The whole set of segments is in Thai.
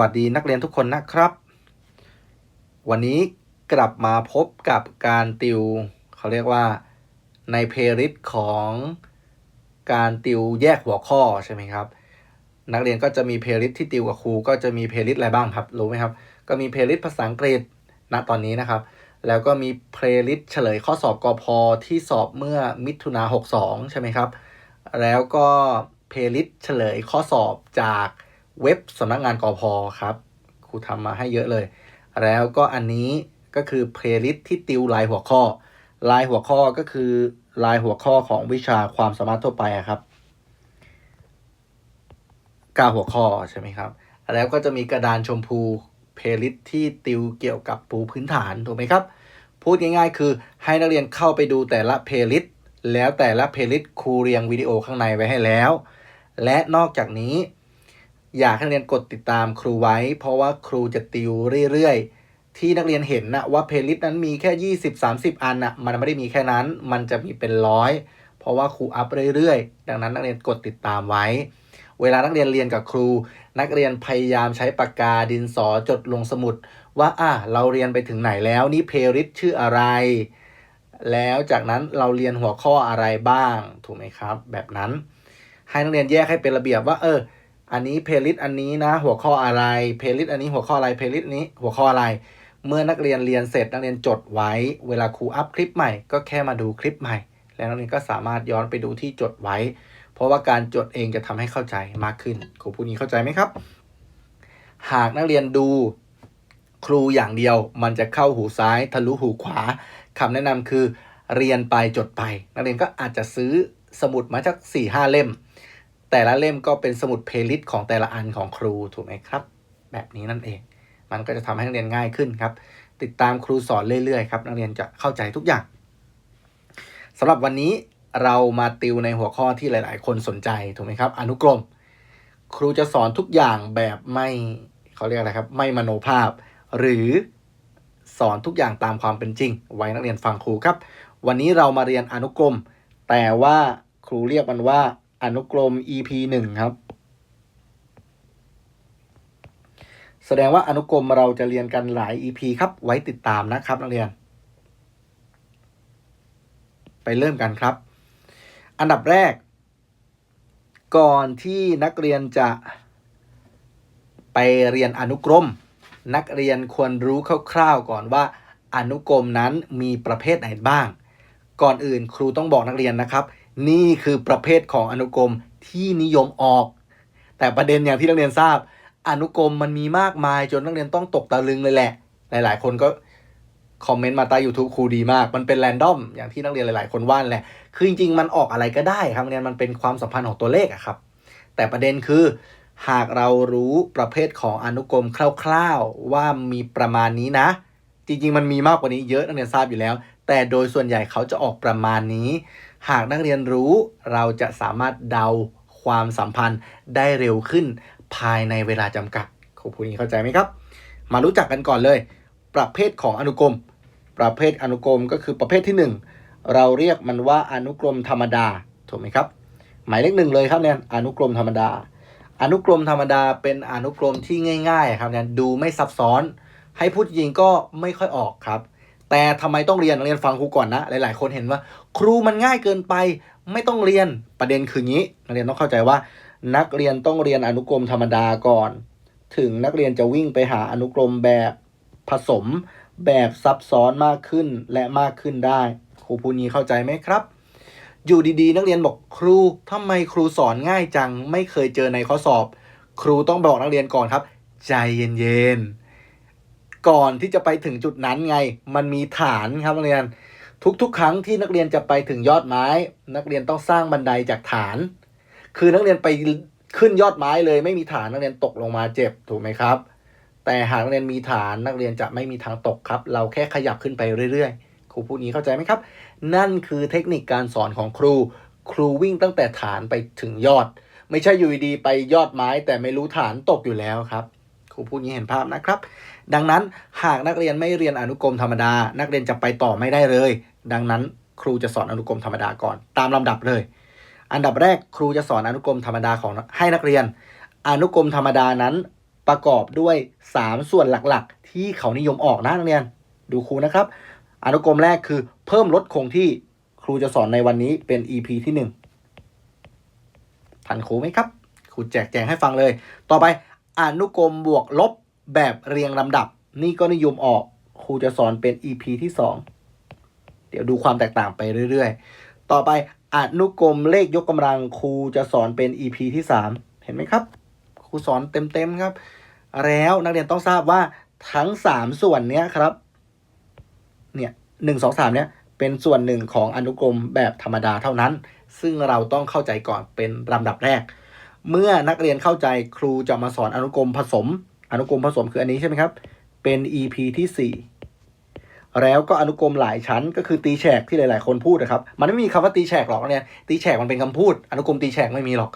วัสดีนักเรียนทุกคนนะครับ วันนี้กลับมาพบกับการติว เขาเรียกว่าในเพลิสต์ของการติวแยกหัวข้อใช่ไหมครับ นักเรียนก็จะมีเพลิสต์ที่ติวกับครูก็จะมีเพลิสต์อะไรบ้างครับรู้ไหมครับ ก็มีเพลิสต์ภาษาอังกฤษณตอนนี้นะครับ แล้วก็มีเพลิสต์เฉลยข้อสอบกอพอที่สอบเมื่อมิถุนา62 ใช่ไหมครับ แล้วก็เพลิสต์เฉลยข้อสอบจาก เว็บสำนักงานกอพอครับ ครูทำมาให้เยอะเลย แล้วก็อันนี้ก็คือเพลย์ลิสต์ที่ติวลายหัวข้อลายหัวข้อก็คือลายหัวข้อของวิชาความสามารถทั่วไปครับก้าหัวข้อใช่ไหมครับ แล้วก็จะมีกระดานชมพูเพลย์ลิสต์ที่ติวเกี่ยวกับปูพื้นฐานถูกไหมครับ พูดง่ายๆ คือให้นักเรียนเข้าไปดูแต่ละเพลย์ลิสต์แล้วแต่ละเพลย์ลิสต์ครูเรียงวิดีโอข้างในไว้ให้แล้ว และนอกจากนี้ อยากให้นักเรียนกดติดตามครูไว้ เพราะว่าครูจะติวเรื่อยๆ ที่นักเรียนเห็นนะว่าเพลย์ลิสต์นั้นมีแค่ 20-30 อันนะมันไม่ได้มีแค่นั้น มันจะมีเป็นร้อย เพราะว่าครูอัพเรื่อยๆ ดังนั้นนักเรียนกดติดตามไว้ เวลานักเรียนเรียนกับครู นักเรียนพยายามใช้ปากกาดินสอจดลงสมุด ว่าอะเราเรียนไปถึงไหนแล้วนี่เพลย์ลิสต์ชื่ออะไร แล้วจากนั้นเราเรียนหัวข้ออะไรบ้าง ถูกไหมครับ แบบนั้น ให้นักเรียนแยกให้เป็นระเบียบว่าเออ อันนี้เพลย์ลิสต์อันนี้นะ หัวข้ออะไร เพลย์ลิสต์อันนี้หัวข้ออะไร เพลย์ลิสต์นี้หัวข้ออะไร เมื่อนักเรียนเรียนเสร็จนักเรียนจดไว้ เวลาครูอัพคลิปใหม่ก็แค่มาดูคลิปใหม่ แล้วนักเรียนก็สามารถย้อนไปดูที่จดไว้ เพราะว่าการจดเองจะทำให้เข้าใจมากขึ้นครูผู้นี้เข้าใจไหมครับ หากนักเรียนดูครูอย่างเดียวมันจะเข้าหูซ้ายทะลุหูขวาคำแนะนำคือ เรียนไปจดไป นักเรียนก็อาจจะซื้อสมุดมาจาก4-5หเล่ม แต่ละเล่มก็เป็นสมุดเพลย์ลิสต์ของแต่ละอันของครูถูกไหมครับ แบบนี้นั่นเอง มันก็จะทำให้นักเรียนง่ายขึ้นครับ ติดตามครูสอนเรื่อยๆครับนักเรียนจะเข้าใจทุกอย่างสำหรับวันนี้เรามาติวในหัวข้อที่หลาย ๆ คนสนใจถูกไหมครับ อนุกรม ครูจะสอนทุกอย่างแบบไม่เขาเรียกอะไรครับ ไม่มโนภาพ หรือสอนทุกอย่างตามความเป็นจริง ไว้นักเรียนฟังครูครับ วันนี้เรามาเรียนอนุกรม แต่ว่าครูเรียกมันว่า อนุกรม EP 1ครับ แสดงว่าอนุกรมเราจะเรียนกันหลาย EP ครับ ไว้ติดตามนะครับนักเรียน ไปเริ่มกันครับ อันดับแรก ก่อนที่นักเรียนจะไปเรียนอนุกรม นักเรียนควรรู้คร่าวๆก่อนว่าอนุกรมนั้นมีประเภทไหนบ้าง ก่อนอื่นครูต้องบอกนักเรียนนะครับ นี่คือประเภทของอนุกรมที่นิยมออก แต่ประเด็นอย่างที่นักเรียนทราบ อนุกรมมันมีมากมายจนนักเรียนต้องตกตะลึงเลยแหละ หลายๆ คนก็คอมเมนต์มาใต้ YouTube ครูดีมาก มันเป็นแรนดอมอย่างที่นักเรียนหลาย ๆ คนว่านแหละ คือจริงๆ มันออกอะไรก็ได้ครับนักเรียนมันเป็นความสัมพันธ์ของตัวเลขอะครับ แต่ประเด็นคือ หากเรารู้ประเภทของอนุกรมคร่าว ๆ ว่ามีประมาณนี้นะ จริง ๆ มันมีมากกว่านี้เยอะนักเรียนทราบอยู่แล้ว แต่โดยส่วนใหญ่เขาจะออกประมาณนี้ หากนักเรียนรู้เราจะสามารถเดาความสัมพันธ์ได้เร็วขึ้นภายในเวลาจำกัดครูพูดนี้เข้าใจไหมครับ มารู้จักกันก่อนเลย ประเภทของอนุกรม ประเภทอนุกรมก็คือประเภทที่ 1 เราเรียกมันว่าอนุกรมธรรมดาถูกไหมครับ หมายเลขหนึ่งเลยครับเนี่ยอนุกรมธรรมดา อนุกรมธรรมดาเป็นอนุกรมที่ง่าย ๆ ครับเนี่ยดูไม่ซับซ้อน ให้พูดจริงก็ไม่ค่อยออกครับ แต่ทำไมต้องเรียนเรียนฟังครูก่อนนะ หลาย ๆ คนเห็นว่า ครูมันง่ายเกินไป ไม่ต้องเรียนประเด็นคืองี้ นักเรียนต้องเข้าใจว่า นักเรียนต้องเรียนอนุกรมธรรมดาก่อน ถึงนักเรียนจะวิ่งไปหาอนุกรมแบบผสมแบบซับซ้อนมากขึ้นและมากขึ้นได้ ครูพูนี้เข้าใจไหมครับ อยู่ดีๆ นักเรียนบอกครูทำไมครูสอนง่ายจังไม่เคยเจอในข้อสอบ ครูต้องบอกนักเรียนก่อนครับ ใจเย็นๆ ก่อนที่จะไปถึงจุดนั้นไง มันมีฐานครับนักเรียน ทุกๆ ครั้งที่นักเรียนจะไปถึงยอดไม้ นักเรียนต้องสร้างบันไดจากฐาน คือนักเรียนไปขึ้นยอดไม้เลยไม่มีฐานนักเรียนตกลงมาเจ็บถูกไหมครับ แต่หากนักเรียนมีฐานนักเรียนจะไม่มีทางตกครับ เราแค่ขยับขึ้นไปเรื่อยๆ ครูพูดนี้เข้าใจไหมครับ นั่นคือเทคนิคการสอนของครู ครูวิ่งตั้งแต่ฐานไปถึงยอด ไม่ใช่อยู่ดีๆไปยอดไม้แต่ไม่รู้ฐานตกอยู่แล้วครับ ครูพูดนี้เห็นภาพนะครับ ดังนั้นหากนักเรียนไม่เรียนอนุกรมธรรมดา นักเรียนจะไปต่อไม่ได้เลย ดังนั้นครูจะสอนอนุกรมธรรมดาก่อน ตามลำดับเลย อันดับแรกครูจะสอนอนุกรมธรรมดาของให้นักเรียน อนุกรมธรรมดานั้นประกอบด้วย 3 ส่วนหลักๆ ที่เขานิยมออกนะนักเรียน ดูครูนะครับ อนุกรมแรกคือเพิ่มลดคงที่ครูจะสอนในวันนี้เป็น EP ที่1ทันครูไหมครับครูแจกแจงให้ฟังเลย ต่อไป อนุกรมบวกลบแบบเรียงลำดับ นี่ก็นิยมออกครูจะสอนเป็น EP ที่ 2 เดี๋ยวดูความแตกต่างไปเรื่อยๆ ต่อไปอนุกรมเลขยกกำลังครูจะสอนเป็น EP ที่ 3 เห็นไหมครับ ครูสอนเต็มๆครับ แล้วนักเรียนต้องทราบว่าทั้ง 3 ส่วนเนี้ยครับ เนี่ยหนึ่งสองสามเนี่ยเป็นส่วนหนึ่งของอนุกรมแบบธรรมดาเท่านั้น ซึ่งเราต้องเข้าใจก่อนเป็นลำดับแรก เมื่อนักเรียนเข้าใจครูจะมาสอนอนุกรมผสม อนุกรมผสมคืออันนี้ใช่ไหมครับ เป็น EP ที่ 4 แล้วก็อนุกรมหลายชั้น ก็คือตีแฉกที่หลาย ๆ คนพูดนะครับ มันไม่มีคำว่าตีแฉกหรอกเนี่ย ตีแฉกมันเป็นคำพูด อนุกรมตีแฉกไม่มีหรอก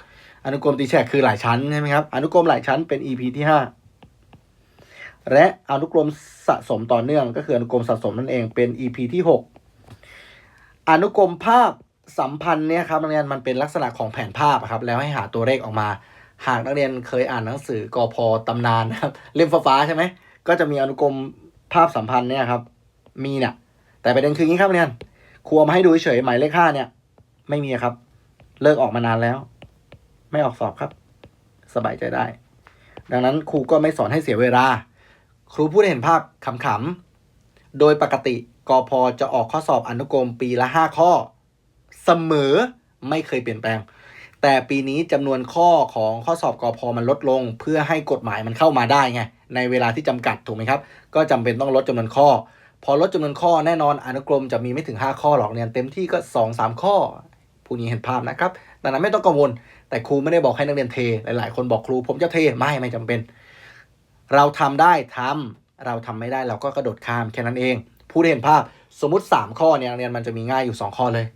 อนุกรมตีแฉกคือหลายชั้นใช่ไหมครับ อนุกรมหลายชั้นเป็น EP ที่ 5 และอนุกรมสะสมต่อเนื่อง ก็คืออนุกรมสะสมนั่นเองเป็น EP ที่ 6 อนุกรมภาพ สัมพันธ์เนี่ยครับนักเรียนมันเป็นลักษณะของแผนภาพครับแล้วให้หาตัวเลขออกมา หากนักเรียนเคยอ่านหนังสือกอพอตำนานนะครับเล่มฟ้าใช่ไหมก็จะมีอนุกรมภาพสัมพันธ์เนี่ยครับมีเนี่ยแต่ประเด็นคืออย่างนี้ครับนักเรียนครูเอามาให้ดูเฉยหมายเลขห้าเนี่ย ไม่มีครับ เลิกออกมานานแล้ว ไม่ออกสอบครับ สบายใจได้ ดังนั้นครูก็ไม่สอนให้เสียเวลา ครูพูดให้เห็นภาพขำๆโดยปกติกอพอจะออกข้อสอบอนุกรมปีละ5ข้อ เสมอไม่เคยเปลี่ยนแปลง แต่ปีนี้จำนวนข้อของข้อสอบกอพอมันลดลง เพื่อให้กฎหมายมันเข้ามาได้ไงในเวลาที่จำกัดถูกไหมครับ ก็จำเป็นต้องลดจำนวนข้อ พอลดจำนวนข้อแน่นอนอนุกรมจะมีไม่ถึง 5 ข้อหรอกเนี่ยเต็มที่ก็ 2 3 ข้อผู้นี้เห็นภาพนะครับดังนั้นไม่ต้องกังวล แต่ครูไม่ได้บอกให้นักเรียนเท หลายๆ คนบอกครูผมจะเทไม่ไม่จำเป็น เราทำได้ทำเราทำไม่ได้เราก็กระโดดข้ามแค่นั้นเองพูดให้เห็นภาพสมมติ 3 ข้อเนี่ยนักเรียนมันจะมีง่ายอยู่ 2 ข้อเลย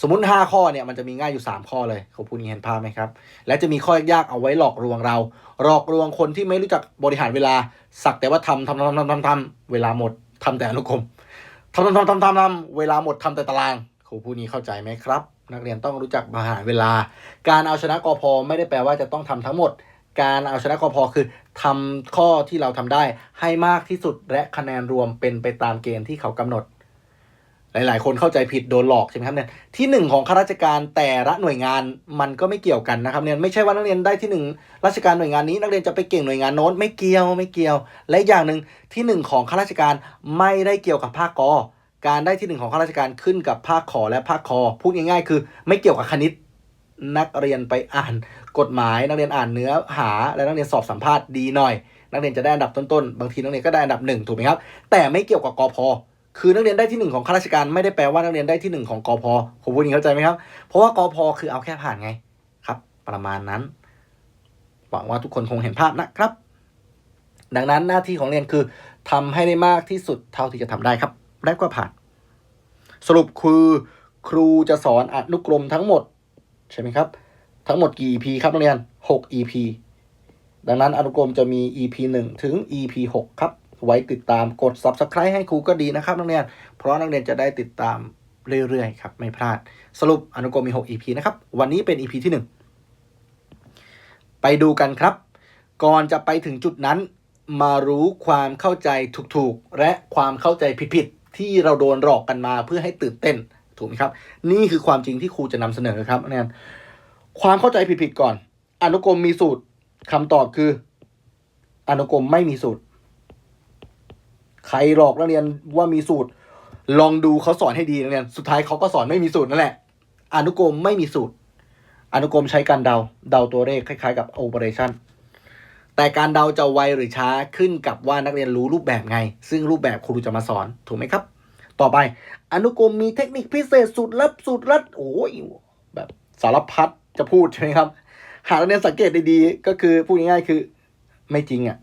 สมมติ 5 ข้อเนี่ยมันจะมีง่ายอยู่ 3 ข้อเลยเขาพูดนี้เห็นภาพไหมครับ และจะมีข้อยากเอาไว้หลอกลวงเรา หลอกลวงคนที่ไม่รู้จักบริหารเวลา สักแต่ว่าทำทำทำทำทำทำเวลาหมดทำแต่อนุกรมทำทำทำทำทำทำเวลาหมดทำแต่ตารางครูผู้นี้เข้าใจไหมครับ นักเรียนต้องรู้จักบริหารเวลา การเอาชนะกอพอไม่ได้แปลว่าจะต้องทำทั้งหมด การเอาชนะกอพอคือทำข้อที่เราทำได้ให้มากที่สุดและคะแนนรวมเป็นไปตามเกณฑ์ที่เขากำหนด หลาย ๆ คนเข้าใจผิดโดนหลอกใช่ไหมครับเนี่ยที่หนึ่งของข้าราชการแต่ละหน่วยงานมันก็ไม่เกี่ยวกันนะครับเนี่ยไม่ใช่ว่านักเรียนได้ที่หนึ่งราชการหน่วยงานนี้ นักเรียนจะไปเก่งหน่วยงานโน้นไม่เกี่ยวไม่เกี่ยว และอย่างหนึ่งที่หนึ่งของข้าราชการไม่ได้เกี่ยวกับภาคกอการได้ที่หนึ่งของข้าราชการขึ้นกับภาคขอและภาคคอพูดง่ายๆ คือไม่เกี่ยวกับคณิตนักเรียนไปอ่านกฎหมาย นักเรียนอ่านเนื้อหา และนักเรียนสอบสัมภาษณ์ดีหน่อย นักเรียนจะได้อันดับต้นๆบางทีนักเรียนก็ได้อันดับหนึ่งถูกไหมครับแต่ไม่เกี่ยวกับกอพอ คือนักเรียนได้ที่หนึ่งของข้าราชการไม่ได้แปลว่านักเรียนได้ที่หนึ่งของกอพอผมพูดอย่างนี้เข้าใจไหมครับ เพราะว่ากอพอคือเอาแค่ผ่านไงครับ ประมาณนั้น หวังว่าทุกคนคงเห็นภาพนะครับ ดังนั้นหน้าที่ของเรียนคือทำให้ได้มากที่สุดเท่าที่จะทำได้ครับและก็ผ่าน สรุปคือครูจะสอนอนุกรมทั้งหมด ใช่ไหมครับ ทั้งหมดกี่ EP ครับนักเรียน 6 EP ดังนั้นอนุกรมจะมี EP 1 ถึง EP 6 ครับ ไว้ติดตามกด Subscribe ให้ครูก็ดีนะครับนักเรียน เพราะนักเรียนจะได้ติดตามเรื่อยๆครับไม่พลาด สรุปอนุกรมมี 6 EP นะครับ วันนี้เป็น EP ที่ 1 ไปดูกันครับ ก่อนจะไปถึงจุดนั้น มารู้ความเข้าใจถูกๆ และความเข้าใจผิดๆ ที่เราโดนหลอกกันมาเพื่อให้ตื่นเต้นถูกไหมครับ นี่คือความจริงที่ครูจะนำเสนอครับนักเรียนความเข้าใจผิดๆก่อน อนุกรมมีสูตรคำตอบคือ อนุกรมไม่มีสูตร ใครหลอกนักเรียนว่ามีสูตร ลองดูเขาสอนให้ดีนักเรียน สุดท้ายเขาก็สอนไม่มีสูตรนั่นแหละ อนุกรมไม่มีสูตร อนุกรมใช้การเดา เดาตัวเลขคล้ายๆ กับ operation แต่การเดาจะไวหรือช้าขึ้นกับว่านักเรียนรู้รูปแบบไง ซึ่งรูปแบบครูจะมาสอนถูกไหมครับ ต่อไปอนุกรมมีเทคนิคพิเศษสูตรลับสูตรลัดโอ้ยแบบสารพัดจะพูดใช่ไหมครับ หากนักเรียนสังเกตดีๆก็คือพูดง่ายๆคือ ไม่จริงอะ่ะ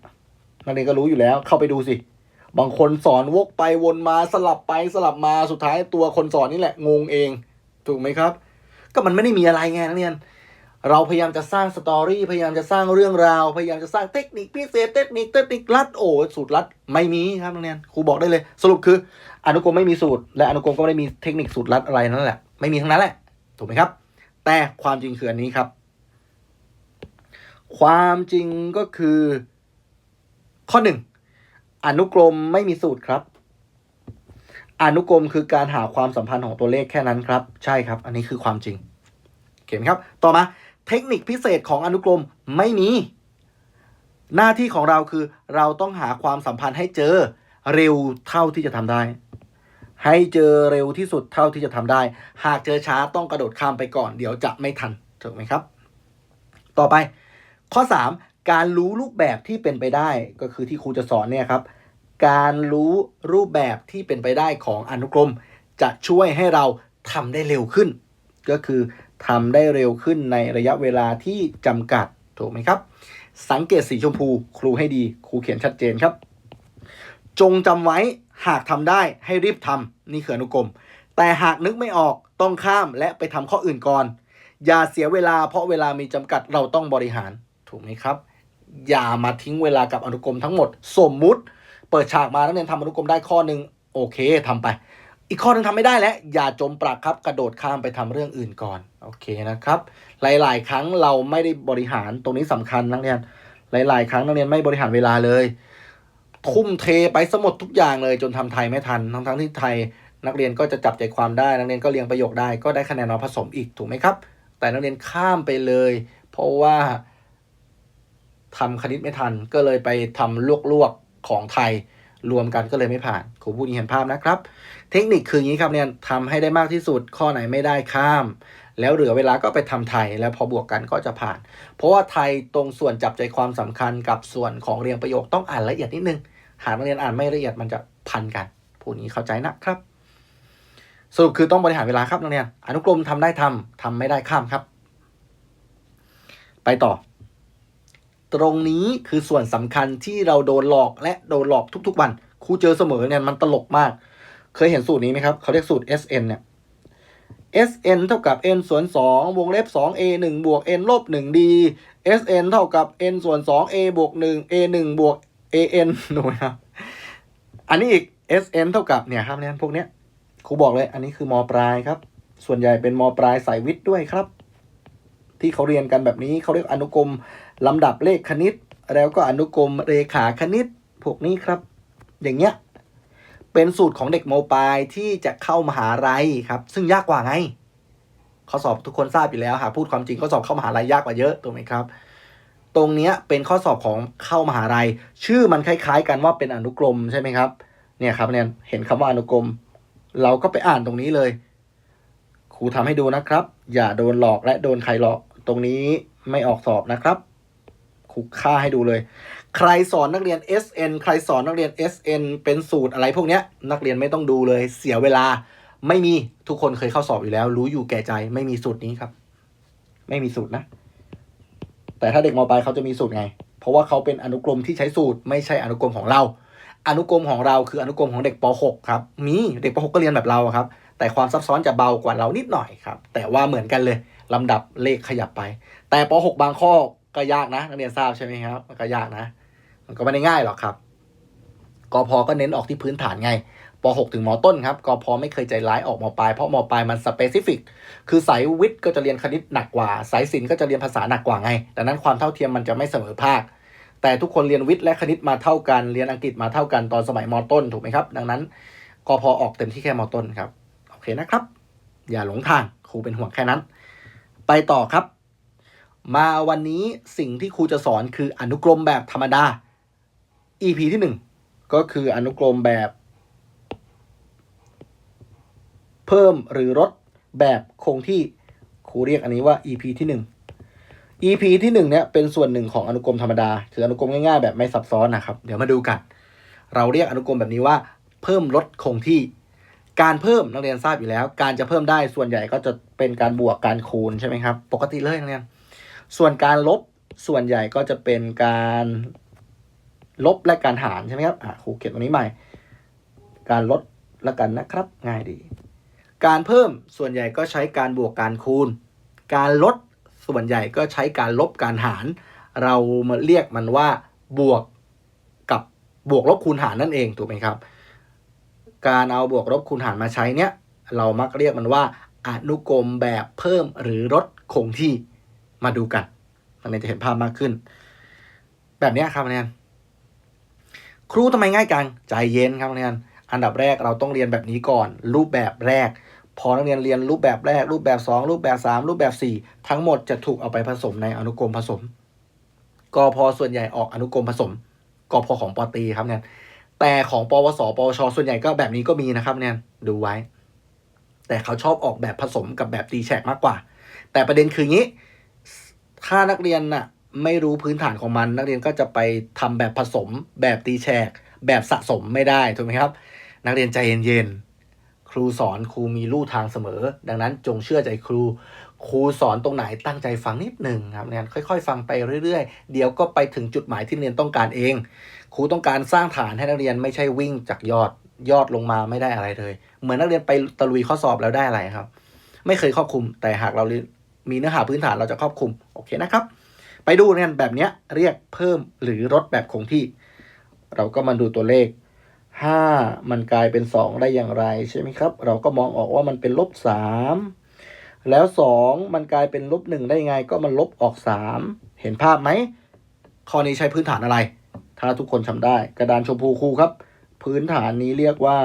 นักเรียนก็รู้อยู่แล้วเข้าไปดูสิ บางคนสอนวกไปวนมาสลับไปสลับมาสุดท้ายตัวคนสอนนี่แหละงงเอง ถูกไหมครับ ก็มันไม่ได้มีอะไรไงนักเรียน เราพยายามจะสร้างสตอรี่พยายามจะสร้างเรื่องราว พยายามจะสร้างเทคนิคพิเศษเทคนิคเทคนิคลัดโอ้สูตรลัดไม่มีครับนักเรียนครูบอกได้เลย สรุปคืออนุกรมไม่มีสูตร และอนุกรมก็ไม่ได้มีเทคนิคสูตรลัดอะไรนั่นแหละไม่มีทั้งนั้นแหละถูกไหมครับ แต่ความจริงคืออันนี้ครับ ความจริงก็คือ ข้อหนึ่ง อนุกรมไม่มีสูตรครับ อนุกรมคือการหาความสัมพันธ์ของตัวเลขแค่นั้นครับ ใช่ครับ อันนี้คือความจริงเข็มครับ ต่อมาเทคนิคพิเศษของอนุกรมไม่มี หน้าที่ของเราคือเราต้องหาความสัมพันธ์ให้เจอเร็วเท่าที่จะทำได้ ให้เจอเร็วที่สุดเท่าที่จะทำได้ หากเจอช้าต้องกระโดดข้ามไปก่อน เดี๋ยวจะไม่ทันถูกไหมครับ ต่อไปข้อ 3 การรู้รูปแบบที่เป็นไปได้ก็คือที่ครูจะสอนเนี่ยครับ การรู้รูปแบบที่เป็นไปได้ของอนุกรม จะช่วยให้เราทำได้เร็วขึ้น ก็คือทำได้เร็วขึ้นในระยะเวลาที่จำกัดถูกไหมครับ สังเกตสีชมพูครูให้ดี ครูเขียนชัดเจนครับ จงจำไว้หากทำได้ให้รีบทำนี่คืออนุกรม แต่หากนึกไม่ออกต้องข้ามและไปทำข้ออื่นก่อน อย่าเสียเวลาเพราะเวลามีจำกัดเราต้องบริหารถูกไหมครับ อย่ามาทิ้งเวลากับอนุกรมทั้งหมด สมมุติ เปิดฉากมานักเรียนทำอนุกรมได้ข้อหนึ่งโอเคทำไป อีกข้อหนึงทำไม่ได้แล้ว อย่าจมปลักครับ กระโดดข้ามไปทำเรื่องอื่นก่อน โอเคนะครับ หลาย ๆ ครั้งเราไม่ได้บริหารตรงนี้สำคัญนักเรียน หลาย ๆ ครั้งนักเรียนไม่บริหารเวลาเลยทุ่มเทไปสมดทุกอย่างเลยจนทำไทยไม่ทัน ทั้งทั้งที่ไทยนักเรียนก็จะจับใจความได้ นักเรียนก็เรียงประโยคได้ ก็ได้คะแนนมาผสมอีกถูกไหมครับ แต่นักเรียนข้ามไปเลย เพราะว่าทำคณิตไม่ทันก็เลยไปทำลวกๆ ของไทยรวมกันก็เลยไม่ผ่านครูพูดอย่างนี้เห็นภาพนะครับ เทคนิคคืออย่างนี้ครับเนี่ยทำให้ได้มากที่สุดข้อไหนไม่ได้ข้าม แล้วเหลือเวลาก็ไปทำไทยแล้วพอบวกกันก็จะผ่าน เพราะว่าไทยตรงส่วนจับใจความสำคัญกับส่วนของเรียงประโยคต้องอ่านละเอียดนิดนึง หากนักเรียนอ่านไม่ละเอียดมันจะพันกันพูดอย่างนี้เข้าใจนะครับ สรุปคือต้องบริหารเวลาครับนักเรียนอนุกรมทำได้ทำทำไม่ได้ข้ามครับ ไปต่อ ตรงนี้คือส่วนสำคัญที่เราโดนหลอกและโดนหลอกทุกๆวันครูเจอเสมอเนี่ยมันตลกมาก เคยเห็นสูตรนี้ไหมครับ เขาเรียกสูตร SN เนี่ย SN เท่ากับ n ส่วน2วงเล็บ 2a 1บวก n ลบ 1d SN เท่ากับ n ส่วน 2a บวก 1 a 1บวก an ดูนะครับ อันนี้อีก SN เท่ากับเนี่ยครับเนี่ยพวกเนี้ยครูบอกเลย อันนี้คือมปลายครับ ส่วนใหญ่เป็นมปลายสายวิทย์ด้วยครับ ที่เขาเรียนกันแบบนี้เขาเรียกอนุกรม ลำดับเลขคณิต แล้วก็อนุกรมเรขาคณิตพวกนี้ครับ อย่างเงี้ยเป็นสูตรของเด็กมปลายที่จะเข้ามหาลัยครับ ซึ่งยากกว่าไงข้อสอบทุกคนทราบอยู่แล้วหากพูดความจริงข้อสอบเข้ามหาลัยยากกว่าเยอะถูกไหมครับ ตรงเนี้ยเป็นข้อสอบของเข้ามหาลัย ชื่อมันคล้าย ๆ กันว่าเป็นอนุกรมใช่ไหมครับเนี่ยครับเนี่ยเห็นคำว่าอนุกรม เราก็ไปอ่านตรงนี้เลย ครูทำให้ดูนะครับ อย่าโดนหลอกและโดนใครหลอกตรงนี้ไม่ออกสอบนะครับ ครูค่าให้ดูเลย ใครสอนนักเรียน SN ใครสอนนักเรียน SN เป็นสูตรอะไรพวกเนี้ย นักเรียนไม่ต้องดูเลย เสียเวลา ไม่มีทุกคนเคยเข้าสอบอยู่แล้ว รู้อยู่แก่ใจ ไม่มีสูตรนี้ครับ ไม่มีสูตรนะ แต่ถ้าเด็กมปลายเขาจะมีสูตรไง เพราะว่าเขาเป็นอนุกรมที่ใช้สูตร ไม่ใช่อนุกรมของเรา อนุกรมของเราคืออนุกรมของเด็กป .6 ครับ มีเด็กป .6 ก็เรียนแบบเราครับ แต่ความซับซ้อนจะเบากว่าเรานิดหน่อยครับ แต่ว่าเหมือนกันเลยลำดับเลขขยับไป แต่ป .6 บางข้อ ก็ยากนะ นักเรียนทราบใช่ไหมครับมันก็ยากนะ มันก็ไม่ได้ง่ายหรอกครับกพก็เน้นออกที่พื้นฐานไงป .6 ถึงมต้นครับกพไม่เคยใจร้ายออกมปลายเพราะมปลายมันสเปซิฟิกคือสายวิทย์ก็จะเรียนคณิตหนักกว่า สายศิลป์ก็จะเรียนภาษาหนักกว่าไง ดังนั้นความเท่าเทียมมันจะไม่เสมอภาค แต่ทุกคนเรียนวิทย์และคณิตมาเท่ากัน เรียนอังกฤษมาเท่ากันตอนสมัยมต้นถูกไหมครับ ดังนั้นกพออกเต็มที่แค่มต้นครับ โอเคนะครับ อย่าหลงทางครูเป็นห่วงแค่นั้น ไปต่อครับ มาวันนี้สิ่งที่ครูจะสอนคืออนุกรมแบบธรรมดา EP ที่หนึ่งก็คืออนุกรมแบบ เพิ่มหรือลดแบบคงที่ครูเรียกอันนี้ว่า EP ที่หนึ่ง EP ที่หนึ่งเนี่ยเป็นส่วนหนึ่งของอนุกรมธรรมดาคืออนุกรมง่ายๆ แบบไม่ซับซ้อนนะครับ เดี๋ยวมาดูกัน เราเรียกอนุกรมแบบนี้ว่า เพิ่มลดคงที่ การเพิ่มนักเรียนทราบอยู่แล้ว การจะเพิ่มได้ส่วนใหญ่ก็จะเป็นการบวกการคูณใช่ไหมครับ ปกติเลยนักเรียน ส่วนการลบส่วนใหญ่ก็จะเป็นการลบและการหารใช่ไหมครับอะครูเขียนตรงนี้ใหม่ การลดละกันนะครับ ง่ายดี การเพิ่มส่วนใหญ่ก็ใช้การบวกการคูณ การลดส่วนใหญ่ก็ใช้การลบการหาร เรามาเรียกมันว่าบวกกับบวกลบคูณหารนั่นเองถูกไหมครับ การเอาบวกลบคูณหารมาใช้เนี่ยเรามักเรียกมันว่าอนุกรมแบบเพิ่มหรือลดคงที่ มาดูกันอันนี้จะเห็นภาพมากขึ้น แบบนี้ครับเนี่ยครูทำไมง่ายจังใจเย็นครับนักเรียน อันดับแรกเราต้องเรียนแบบนี้ก่อน รูปแบบแรก พอนักเรียนเรียนรูปแบบแรก รูปแบบ 2 รูปแบบ 3 รูปแบบ 4 ทั้งหมดจะถูกเอาไปผสมในอนุกรมผสมกพส่วนใหญ่ออกอนุกรมผสมกพของปอตีครับเนี่ยแต่ของปวสปวช ส่วนใหญ่ก็แบบนี้ก็มีนะครับเนี่ยดูไว้ แต่เขาชอบออกแบบผสมกับแบบตีแฉกมากกว่า แต่ประเด็นคืองี้ ถ้านักเรียนน่ะไม่รู้พื้นฐานของมัน นักเรียนก็จะไปทำแบบผสม แบบตีแฉก แบบสะสมไม่ได้ถูกไหมครับ นักเรียนใจเย็นๆครูสอนครูมีลู่ทางเสมอ ดังนั้นจงเชื่อใจครู ครูสอนตรงไหนตั้งใจฟังนิดหนึ่งครับเนี่ยค่อย ๆ ฟังไปเรื่อยๆ เดี๋ยวก็ไปถึงจุดหมายที่เรียนต้องการเอง ครูต้องการสร้างฐานให้นักเรียนไม่ใช่วิ่งจากยอดยอดลงมาไม่ได้อะไรเลย เหมือนนักเรียนไปตะลุยข้อสอบแล้วได้อะไรครับ ไม่เคยครอบคลุมแต่หากเรา มีเนื้อหาพื้นฐานเราจะครอบคลุมโอเคนะครับ ไปดูกันแบบเนี้ยเรียกเพิ่มหรือลดแบบคงที่ เราก็มาดูตัวเลข 5 มันกลายเป็น 2 ได้อย่างไรใช่ไหมครับ เราก็มองออกว่ามันเป็นลบ3แล้ว 2 มันกลายเป็นลบ1ได้ยังไงก็มันลบออก 3 เห็นภาพไหมข้อนี้ใช้พื้นฐานอะไร ถ้าทุกคนจำได้ กระดานชมพูครูครับ พื้นฐานนี้เรียกว่า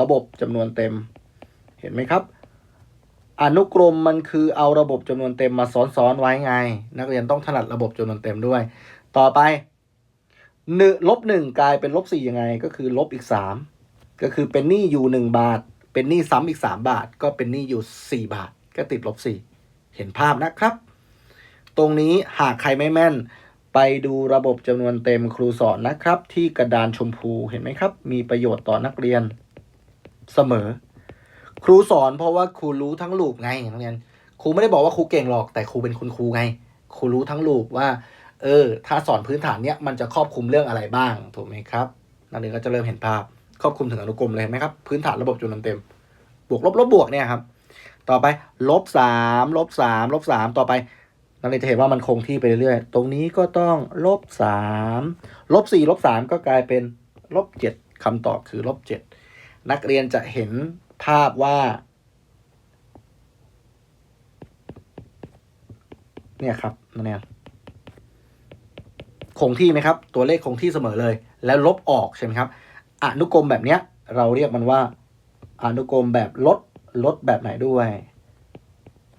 ระบบจำนวนเต็ม เห็นไหมครับ อนุกรมมันคือเอาระบบจำนวนเต็มมาซ้อนๆไว้ไง นักเรียนต้องถนัดระบบจำนวนเต็มด้วย ต่อไปหนึ่งลบหนึ่งกลายเป็นลบสี่ยังไง ก็คือลบอีกสามก็คือเป็นหนี้อยู่หนึ่งบาท เป็นหนี้ซ้ำอีกสามบาท ก็เป็นหนี้อยู่สี่บาท ก็ติดลบสี่เห็นภาพนะครับ ตรงนี้หากใครไม่แม่น ไปดูระบบจำนวนเต็มครูสอนนะครับ ที่กระดานชมพูเห็นไหมครับ มีประโยชน์ต่อนักเรียนเสมอ ครูสอนเพราะว่าครูรู้ทั้งลูกไงนักเรียนครูไม่ได้บอกว่าครูเก่งหรอก แต่ครูเป็นคุณครูไง ครูรู้ทั้งลูกว่า เออ ถ้าสอนพื้นฐานเนี้ยมันจะครอบคลุมเรื่องอะไรบ้างถูกไหมครับนักเรียนก็จะเริ่มเห็นภาพครอบคลุมถึงอนุกรมเลยไหมครับพื้นฐานระบบจำนวนเต็ม บวกลบลบบวกเนี่ยครับ ต่อไปลบสามลบสามลบสามต่อไปนักเรียนจะเห็นว่ามันคงที่ไปเรื่อยๆ ตรงนี้ก็ต้องลบสามลบสี่ลบสามก็กลายเป็นลบเจ็ดคำตอบคือลบเจ็ดนักเรียนจะเห็น ภาพว่า เนี่ยครับนั่นเองคงที่ไหมครับ ตัวเลขคงที่เสมอเลย แล้วลบออกใช่ไหมครับอนุกรมแบบเนี้ย เราเรียกมันว่า อนุกรมแบบลดลดแบบไหนด้วย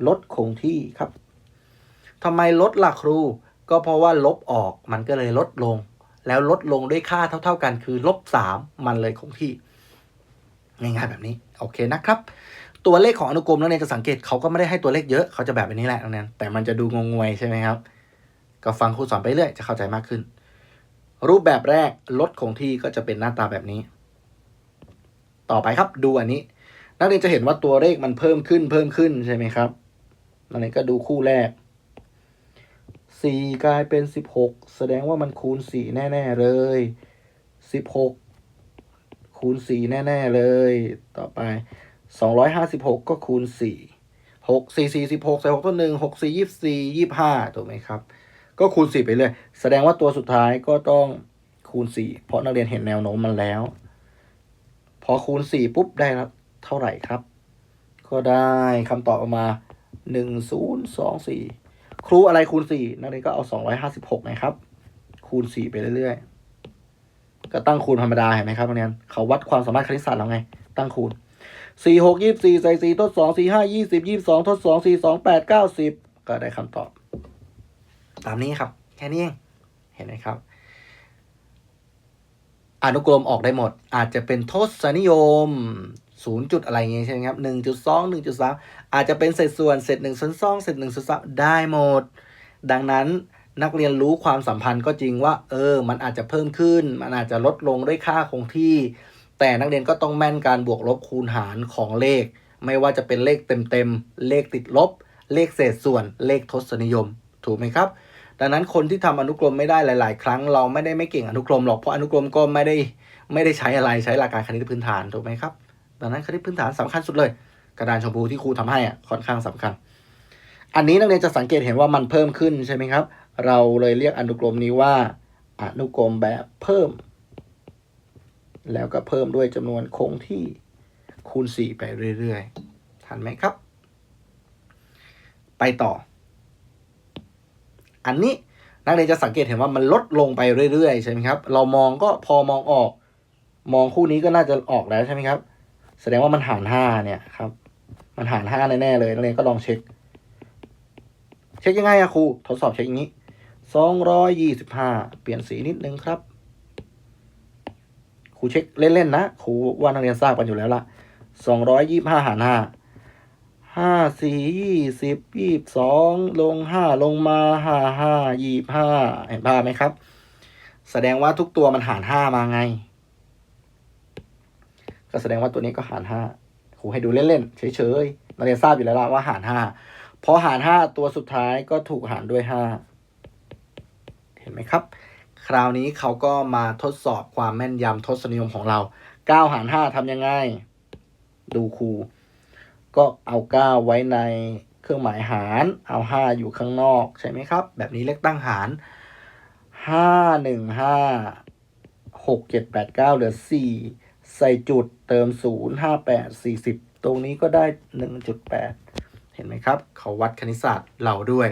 ลดคงที่ครับทำไมลดล่ะครู ก็เพราะว่าลบออกมันก็เลยลดลง แล้วลดลงด้วยค่าเท่า ๆกันคือลบสามมันเลยคงที่ ง่ายๆแบบนี้โอเคนะครับ ตัวเลขของอนุกรมนักเรียนจะสังเกตเขาก็ไม่ได้ให้ตัวเลขเยอะเขาจะแบบนี้แหละนักเรียนแต่มันจะดูงงงวยใช่ไหมครับ ก็ฟังครูสอนไปเรื่อยจะเข้าใจมากขึ้น รูปแบบแรกลดคงที่ก็จะเป็นหน้าตาแบบนี้ ต่อไปครับดูอันนี้ นักเรียนจะเห็นว่าตัวเลขมันเพิ่มขึ้นเพิ่มขึ้นใช่ไหมครับนักเรียนก็ดูคู่แรกสี่กลายเป็นสิบหกแสดงว่ามันคูณสี่แน่ ๆ เลยสิบหก คูณสี่แน่ ๆ เลย ต่อไปสองร้อยห้าสิบหกก็คูณสี่หกสี่สี่สิบหกใส่หกตัวหนึ่งหกสี่ยี่สี่ยี่ห้าถูกไหมครับ ก็คูณสี่ไปเลย แสดงว่าตัวสุดท้ายก็ต้องคูณสี่เพราะนักเรียนเห็นแนวโน้มมันแล้ว พอคูณสี่ปุ๊บได้เท่าไหร่ครับ ก็ได้คำตอบออกมาหนึ่งศูนย์สองสี่ครูอะไรคูณสี่นักเรียนก็เอาสองร้อยห้าสิบหกนะครับ คูณสี่ไปเรื่อยๆ ก็ตั้งคูณธรรมดาเห็นไหมครับนักเรียนเขาวัดความสามารถคณิตศาสตร์แล้วไง ตั้งคูณสี่หกยี่สี่ใส่สี่ทดสองสี่ห้ายี่สิบยี่สองทดสองสี่สองแปดเก้าสิบก็ได้คำตอบ ตามนี้ครับ แค่นี้เองเห็นไหมครับอนุกรมออกได้หมด อาจจะเป็นทศนิยมศูนย์จุดอะไรเงี้ยใช่ไหมครับหนึ่งจุดสองหนึ่งจุดสามอาจจะเป็นเศษส่วนเศษหนึ่งส่วนสองเศษหนึ่งส่วนสามได้หมด ดังนั้น นักเรียนรู้ความสัมพันธ์ก็จริงว่า เออ มันอาจจะเพิ่มขึ้น มันอาจจะลดลงด้วยค่าคงที่ แต่นักเรียนก็ต้องแม่นการบวกลบคูณหารของเลข ไม่ว่าจะเป็นเลขเต็มๆ เลขติดลบ เลขเศษส่วน เลขทศนิยม ถูกไหมครับ ดังนั้นคนที่ทำอนุกรมไม่ได้หลาย ๆ ครั้งเราไม่ได้ไม่เก่งอนุกรมหรอก เพราะอนุกรมก็ไม่ได้ไม่ได้ใช้อะไร ใช้หลักการคณิตพื้นฐานถูกไหมครับ ดังนั้นคณิตพื้นฐานสำคัญสุดเลย กระดานชมพูที่ครูทำให้อะค่อนข้างสำคัญ อันนี้นักเรียนจะสังเกตเห็นว่ามันเพิ่มขึ้นใช่ไหมครับ เราเลยเรียกอนุกรมนี้ว่า อนุกรมแบบเพิ่ม แล้วก็เพิ่มด้วยจำนวนคงที่คูณ 4 ไปเรื่อยๆ ทันไหมครับ ไปต่อ อันนี้นักเรียนจะสังเกตเห็นว่ามันลดลงไปเรื่อยๆ ใช่ไหมครับ เรามองก็พอมองออก มองคู่นี้ก็น่าจะออกแล้วใช่ไหมครับ แสดงว่ามันหารห้าเนี่ยครับ มันหารห้าแน่ๆเลยนักเรียนก็ลองเช็ค เช็คยังไงอะครู ทดสอบเช็คอย่างนี้ สองร้อยยี่สิบห้าเปลี่ยนสีนิดนึงครับ ครูเช็คเล่น ๆ นะครูว่านักเรียนทราบกันอยู่แล้วละสองร้อยยี่ห้าหารห้าห้าสี่ยี่สิบยี่สองลงห้าลงมาห้าห้ายี่ห้าเห็นภาพไหมครับ แสดงว่าทุกตัวมันหารห้ามาไง ก็แสดงว่าตัวนี้ก็หารห้าครูให้ดูเล่น ๆ เฉย ๆ นักเรียนทราบอยู่แล้วละว่าหารห้าพอหารห้าตัวสุดท้ายก็ถูกหารด้วยห้า เห็นไหมครับ คราวนี้เขาก็มาทดสอบความแม่นยำทศนิยมของเราเก้าหารห้าทำยังไง ดูครู ก็เอาเก้าไว้ในเครื่องหมายหาร เอาห้าอยู่ข้างนอกใช่ไหมครับ แบบนี้เรียกตั้งหารห้าหนึ่งห้าหกเจ็ดแปดเก้าเหลือสี่ใส่จุดเติมศูนย์ห้าแปดสี่สิบตรงนี้ก็ได้หนึ่งจุดแปดเห็นไหมครับ เขาวัดคณิตศาสตร์เราด้วย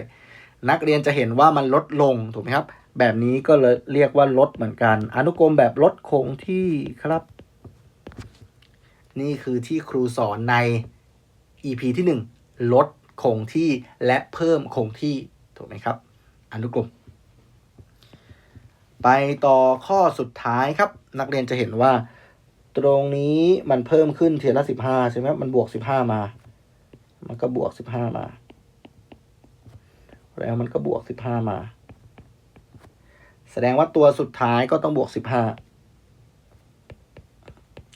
นักเรียนจะเห็นว่ามันลดลง ถูกไหมครับ แบบนี้ก็เลยเรียกว่าลดเหมือนกัน อนุกรมแบบลดคงที่ครับ นี่คือที่ครูสอนใน EP ที่ 1 ลดคงที่และเพิ่มคงที่ ถูกไหมครับ อนุกรม ไปต่อข้อสุดท้ายครับ นักเรียนจะเห็นว่า ตรงนี้มันเพิ่มขึ้นเทียละสิบห้าใช่ไหมมันบวกสิบห้ามา มันก็บวกสิบห้ามา แล้วมันก็บวกสิบห้ามา แสดงว่าตัวสุดท้ายก็ต้องบวกสิบห้า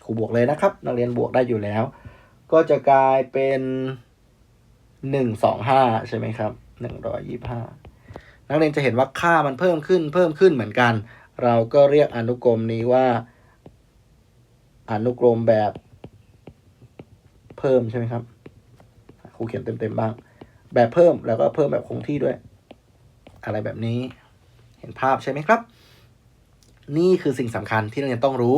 ครูบวกเลยนะครับ นักเรียนบวกได้อยู่แล้ว ก็จะกลายเป็นหนึ่งสองห้าใช่ไหมครับหนึ่งร้อยยี่ห้านักเรียนจะเห็นว่าค่ามันเพิ่มขึ้นเพิ่มขึ้นเหมือนกัน เราก็เรียกอนุกรมนี้ว่า อนุกรมแบบเพิ่มใช่ไหมครับครูเขียนเต็มๆบ้าง แบบเพิ่มแล้วก็เพิ่มแบบคงที่ด้วย อะไรแบบนี้ ห็นภาพใช่ไหมครับ นี่คือสิ่งสำคัญที่นักเรียนต้องรู้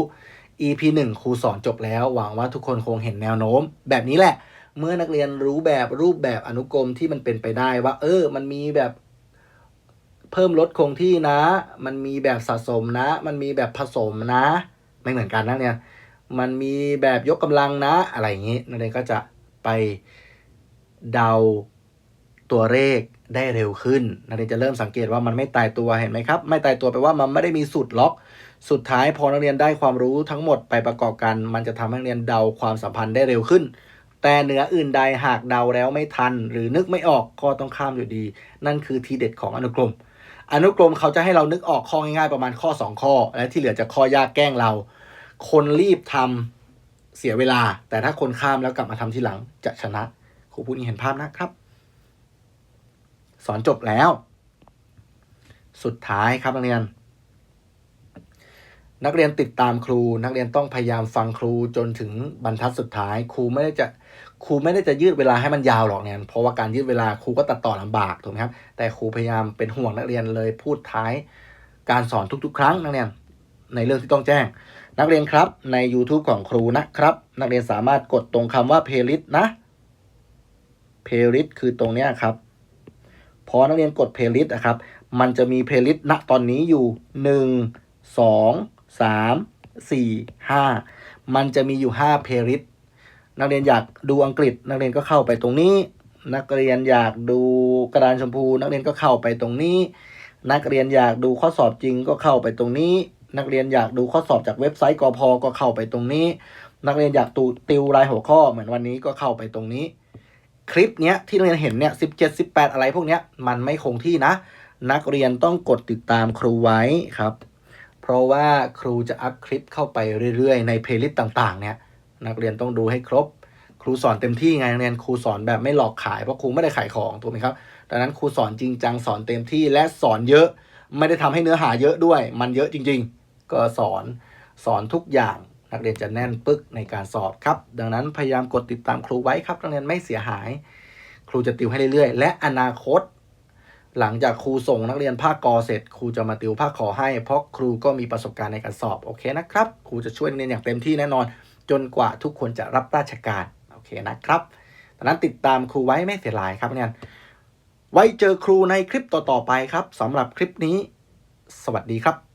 EP 1ครูสอนจบแล้ว หวังว่าทุกคนคงเห็นแนวโน้ม แบบนี้แหละ เมื่อนักเรียนรู้แบบรูปแบบอนุกรมที่มันเป็นไปได้ว่า เออ มันมีแบบเพิ่มลดคงที่นะ มันมีแบบสะสมนะ มันมีแบบผสมนะ ไม่เหมือนกันนะเนี่ยมันมีแบบยกกำลังนะ อะไรอย่างนี้นักเรียนก็จะไปเดาตัวเลข ได้เร็วขึ้น นักเรียนจะเริ่มสังเกตว่ามันไม่ตายตัวเห็นไหมครับ ไม่ตายตัวแปลว่ามันไม่ได้มีสูตรล็อก สุดท้ายพอนักเรียนได้ความรู้ทั้งหมดไปประกอบกัน มันจะทำให้นักเรียนเดาความสัมพันธ์ได้เร็วขึ้น แต่เหนืออื่นใดหากเดาแล้วไม่ทัน หรือนึกไม่ออกก็ต้องข้ามอยู่ดี นั่นคือทีเด็ดของอนุกรม อนุกรมเขาจะให้เรานึกออกข้อง่ายๆประมาณข้อ 2 ข้อ และที่เหลือจะข้อยากแกล้งเรา คนรีบทำเสียเวลา แต่ถ้าคนข้ามแล้วกลับมาทำทีหลังจะชนะครูพูดนี้เห็นภาพนะครับ สอนจบแล้ว สุดท้ายครับนักเรียน นักเรียนติดตามครู นักเรียนต้องพยายามฟังครูจนถึงบรรทัดสุดท้าย ครูไม่ได้จะครูไม่ได้จะยืดเวลาให้มันยาวหรอกเนี่ยเพราะว่าการยืดเวลาครูก็ตัดต่อลำบากถูกไหมครับ แต่ครูพยายามเป็นห่วงนักเรียนเลยพูดท้ายการสอนทุกๆ ครั้งนักเรียนในเรื่องที่ต้องแจ้ง นักเรียนครับใน YouTube ของครูนะครับ นักเรียนสามารถกดตรงคำว่า playlist นะ playlist คือตรงเนี้ยครับ พอนักเรียนกด playlist นะครับ มันจะมี playlist ณตอนนี้อยู่ 1 2 3 4 5 มันจะมีอยู่5 playlist นักเรียนอยากดูอังกฤษ นักเรียนก็เข้าไปตรงนี้ นักเรียนอยากดูกระดานชมพู นักเรียนก็เข้าไปตรงนี้ นักเรียนอยากดูข้อสอบจริงก็เข้าไปตรงนี้ นักเรียนอยากดูข้อสอบจากเว็บไซต์กพก็เข้าไปตรงนี้ นักเรียนอยากตูติวรายหัวข้อเหมือนวันนี้ก็เข้าไปตรงนี้ คลิปเนี้ยที่นักเรียนเห็นเนี่ยสิบเจ็ดสิบแปดอะไรพวกเนี้ยมันไม่คงที่นะ นักเรียนต้องกดติดตามครูไว้ครับ เพราะว่าครูจะอัพคลิปเข้าไปเรื่อยๆ ในเพลย์ลิสต์ต่างๆ เนี่ย นักเรียนต้องดูให้ครบ ครูสอนเต็มที่ไงนักเรียนครูสอนแบบไม่หลอกขายเพราะครูไม่ได้ขายของถูกไหมครับดังนั้นครูสอนจริงจังสอนเต็มที่และสอนเยอะ ไม่ได้ทำให้เนื้อหาเยอะด้วย มันเยอะจริง ๆ ก็สอนสอนทุกอย่าง นักเรียนจะแน่นปึกในการสอบครับ ดังนั้นพยายามกดติดตามครูไว้ครับ นักเรียนไม่เสียหาย ครูจะติวให้เรื่อยๆ และอนาคต หลังจากครูส่งนักเรียนภาคกอเสร็จ ครูจะมาติวภาคขอให้ เพราะครูก็มีประสบการณ์ในการสอบโอเคนะครับ ครูจะช่วยนักเรียนอย่างเต็มที่แน่นอน จนกว่าทุกคนจะรับราชการโอเคนะครับดังนั้นติดตามครูไว้ไม่เสียหายครับนักเรียนไว้เจอครูในคลิปต่อๆไปครับสำหรับคลิปนี้ สวัสดีครับ